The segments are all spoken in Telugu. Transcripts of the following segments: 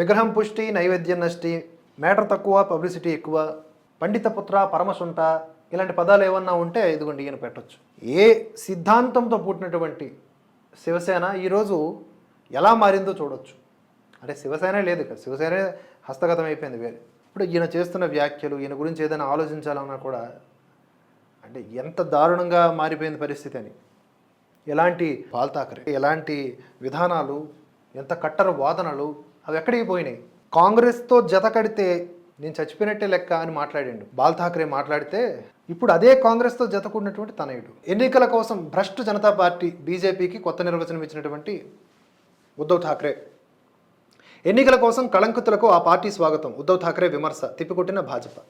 విగ్రహం పుష్టి నైవేద్యం నష్టి మేటర్ తక్కువ పబ్లిసిటీ ఎక్కువ పండిత పుత్ర పరమసుంట ఇలాంటి పదాలు ఏమన్నా ఉంటే ఇదిగోండి ఈయన పెట్టొచ్చు. ఏ సిద్ధాంతంతో పుట్టినటువంటి శివసేన ఈరోజు ఎలా మారిందో చూడొచ్చు. అంటే శివసేన లేదు ఇక్కడ శివసేన హస్తగతం అయిపోయింది వేరే. ఇప్పుడు ఈయన చేస్తున్న వ్యాఖ్యలు ఈయన గురించి ఏదైనా ఆలోచించాలన్నా కూడా అంటే ఎంత దారుణంగా మారిపోయింది పరిస్థితి అని. ఎలాంటి పాల్తాకరే ఎలాంటి విధానాలు ఎంత కట్టరు వాదనలు అవి ఎక్కడికి పోయినాయి? కాంగ్రెస్తో జత కడితే నేను చచ్చిపోయినట్టే లెక్క అని మాట్లాడిండు. బాల్ ఠాక్రే మాట్లాడితే ఇప్పుడు అదే కాంగ్రెస్తో జతకున్నటువంటి తనయుడు. ఎన్నికల కోసం భ్రష్టు జనతా పార్టీ బీజేపీకి కొత్త నిర్వచనం ఇచ్చినటువంటి ఉద్ధవ్ ఠాక్రే ఎన్నికల కోసం కళంకితులకు ఆ పార్టీ స్వాగతం. ఉద్ధవ్ ఠాక్రే విమర్శ తిప్పికొట్టిన భాజపా.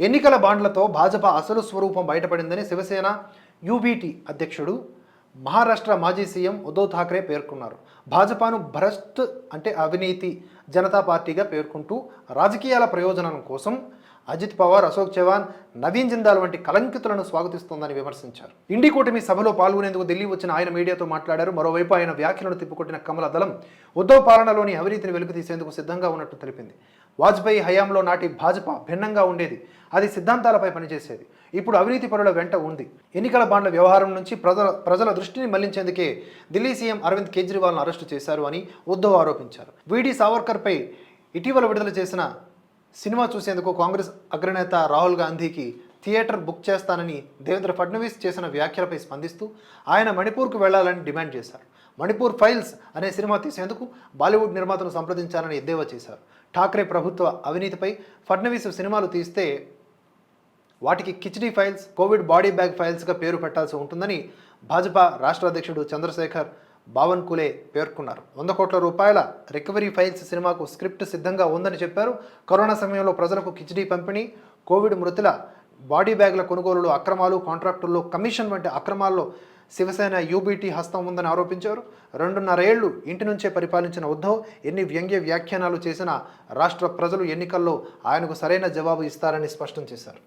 ఎన్నికల బాండ్లతో భాజపా అసలు స్వరూపం బయటపడిందని శివసేన యూబీటీ అధ్యక్షుడు మహారాష్ట్ర మాజీ సీఎం ఉద్ధవ్ ఠాక్రే పేర్కొన్నారు. భాజపాను భ్రష్ట్ అంటే అవినీతి జనతా పార్టీగా పేర్కొంటూ రాజకీయాల ప్రయోజనం కోసం అజిత్ పవార్ అశోక్ చవాన్ నవీన్ జిందాల్ వంటి కలంకితులను స్వాగతిస్తోందని విమర్శించారు. ఇండి కూటమి సభలో పాల్గొనేందుకు ఢిల్లీ వచ్చిన ఆయన మీడియాతో మాట్లాడారు. మరోవైపు ఆయన వ్యాఖ్యలను తిప్పుకొట్టిన కమల దళం ఉద్ధవ్ పాలనలోని అవినీతిని వెలుగు తీసేందుకు సిద్ధంగా ఉన్నట్టు తెలిపింది. వాజ్పేయి హయాంలో నాటి భాజపా భిన్నంగా ఉండేది. అది సిద్ధాంతాలపై పనిచేసేది. ఇప్పుడు అవినీతి పరుల వెంట ఉంది. ఎన్నికల బాండ్ల వ్యవహారం నుంచి ప్రజల ప్రజల దృష్టిని మళ్ళించేందుకే ఢిల్లీ సీఎం అరవింద్ కేజ్రీవాల్ను అరెస్టు చేశారు అని ఉద్ధవ్ ఆరోపించారు. వీడి సావర్కర్పై ఇటీవల విడుదల చేసిన సినిమా చూసేందుకు కాంగ్రెస్ అగ్రనేత రాహుల్ గాంధీకి థియేటర్ బుక్ చేస్తానని దేవేంద్ర ఫడ్నవీస్ చేసిన వ్యాఖ్యలపై స్పందిస్తూ ఆయన మణిపూర్కు వెళ్ళాలని డిమాండ్ చేశారు. మణిపూర్ ఫైల్స్ అనే సినిమా తీసేందుకు బాలీవుడ్ నిర్మాతను సంప్రదించాలని ఎద్దేవా చేశారు. ఠాక్రే ప్రభుత్వ అవినీతిపై ఫడ్నవీస్ సినిమాలు తీస్తే వాటికి Khichdi files Covid body bag ఫైల్స్గా పేరు పెట్టాల్సి ఉంటుందని భాజపా రాష్ట్ర అధ్యక్షుడు చంద్రశేఖర్ బావన్ కులే పేర్కొన్నారు. వంద కోట్ల రూపాయల రికవరీ ఫైల్స్ సినిమాకు స్క్రిప్ట్ సిద్ధంగా ఉందని చెప్పారు. కరోనా సమయంలో ప్రజలకు కిచిడీ పంపిణీ కోవిడ్ మృతుల బాడీ బ్యాగ్ల కొనుగోలులో అక్రమాలు కాంట్రాక్టుల్లో కమిషన్ వంటి అక్రమాల్లో శివసేన యూబీటీ హస్తం ఉందని ఆరోపించారు. రెండున్నరేళ్ళు ఇంటి నుంచే పరిపాలించిన ఉద్ధవ్ ఎన్ని వ్యంగ్య వ్యాఖ్యానాలు చేసినా రాష్ట్ర ప్రజలు ఎన్నికల్లో ఆయనకు సరైన జవాబు ఇస్తారని స్పష్టం చేశారు.